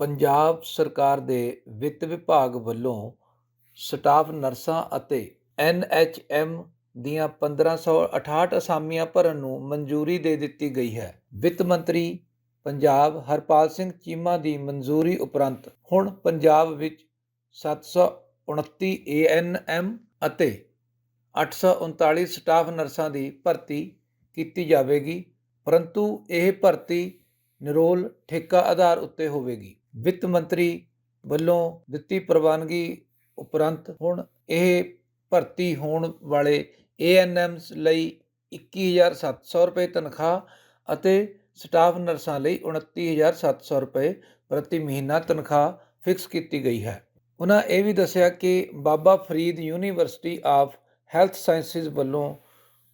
ਪੰਜਾਬ ਸਰਕਾਰ ਦੇ ਵਿੱਤ ਵਿਭਾਗ ਵੱਲੋਂ ਸਟਾਫ ਨਰਸਾਂ ਅਤੇ ਐਨਐਚਐਮ ਦੀਆਂ 1568 ਅਸਾਮੀਆਂ ਭਰਨ ਨੂੰ ਮਨਜ਼ੂਰੀ ਦੇ ਦਿੱਤੀ ਗਈ ਹੈ। ਵਿੱਤ ਮੰਤਰੀ ਪੰਜਾਬ ਹਰਪਾਲ ਸਿੰਘ ਚੀਮਾ ਦੀ ਮਨਜ਼ੂਰੀ ਉਪਰੰਤ ਹੁਣ ਪੰਜਾਬ ਵਿੱਚ 729 ਏਐਨਐਮ ਅਤੇ 839 ਸਟਾਫ ਨਰਸਾਂ ਦੀ ਭਰਤੀ ਕੀਤੀ ਜਾਵੇਗੀ, ਪਰੰਤੂ ਇਹ ਭਰਤੀ ਨਿਰੋਲ ਠੇਕਾ ਆਧਾਰ ਉੱਤੇ ਹੋਵੇਗੀ। ਵਿੱਤ ਮੰਤਰੀ ਵੱਲੋਂ ਦਿੱਤੀ ਪ੍ਰਵਾਨਗੀ ਉਪਰੰਤ ਹੁਣ ਇਹ ਭਰਤੀ ਹੋਣ ਵਾਲੇ ਏਐਨਐਮਸ ਲਈ 21700 ਰੁਪਏ ਤਨਖਾਹ ਅਤੇ ਸਟਾਫ ਨਰਸਾਂ ਲਈ 29700 ਰੁਪਏ ਪ੍ਰਤੀ ਮਹੀਨਾ ਤਨਖਾਹ ਫਿਕਸ ਕੀਤੀ ਗਈ ਹੈ। ਉਹਨਾਂ ਇਹ ਵੀ ਦੱਸਿਆ ਕਿ Baba Farid university of health sciences ਵੱਲੋਂ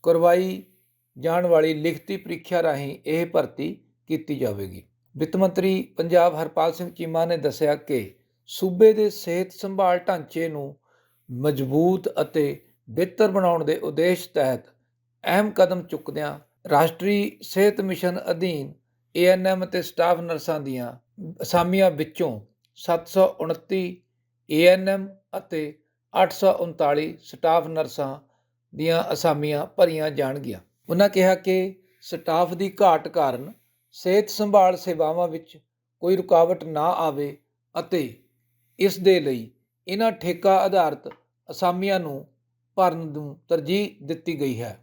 ਕਰਵਾਈ ਜਾਣ ਵਾਲੀ ਲਿਖਤੀ ਪ੍ਰੀਖਿਆ ਰਾਹੀਂ ਇਹ ਭਰਤੀ ਕੀਤੀ ਜਾਵੇਗੀ। ਵਿੱਤ ਮੰਤਰੀ ਪੰਜਾਬ ਹਰਪਾਲ ਸਿੰਘ ਚੀਮਾ ਨੇ ਦੱਸਿਆ ਕਿ ਸੂਬੇ ਦੇ ਸਿਹਤ ਸੰਭਾਲ ਢਾਂਚੇ ਨੂੰ ਮਜ਼ਬੂਤ ਅਤੇ ਬਿਹਤਰ ਬਣਾਉਣ ਦੇ ਉਦੇਸ਼ ਤਹਿਤ ਅਹਿਮ ਕਦਮ ਚੁੱਕਦਿਆਂ ਰਾਸ਼ਟਰੀ ਸਿਹਤ ਮਿਸ਼ਨ ਅਧੀਨ ਏਐਨਐਮ ਅਤੇ ਸਟਾਫ ਨਰਸਾਂ ਦੀਆਂ ਅਸਾਮੀਆਂ ਵਿੱਚੋਂ 729 ਏਐਨਐਮ ਅਤੇ 839 ਸਟਾਫ ਨਰਸਾਂ ਦੀਆਂ ਅਸਾਮੀਆਂ ਭਰੀਆਂ ਜਾਣਗੀਆਂ। ਉਹਨਾਂ ਕਿਹਾ ਕਿ ਸਟਾਫ ਦੀ ਘਾਟ ਕਾਰਨ ਸਿਹਤ ਸੰਭਾਲ ਸੇਵਾਵਾਂ ਵਿੱਚ ਕੋਈ ਰੁਕਾਵਟ ਨਾ ਆਵੇ ਅਤੇ ਇਸ ਦੇ ਲਈ ਇਹਨਾਂ ਠੇਕਾ ਆਧਾਰਿਤ ਅਸਾਮੀਆਂ ਨੂੰ ਭਰਨ ਨੂੰ ਤਰਜੀਹ ਦਿੱਤੀ ਗਈ ਹੈ।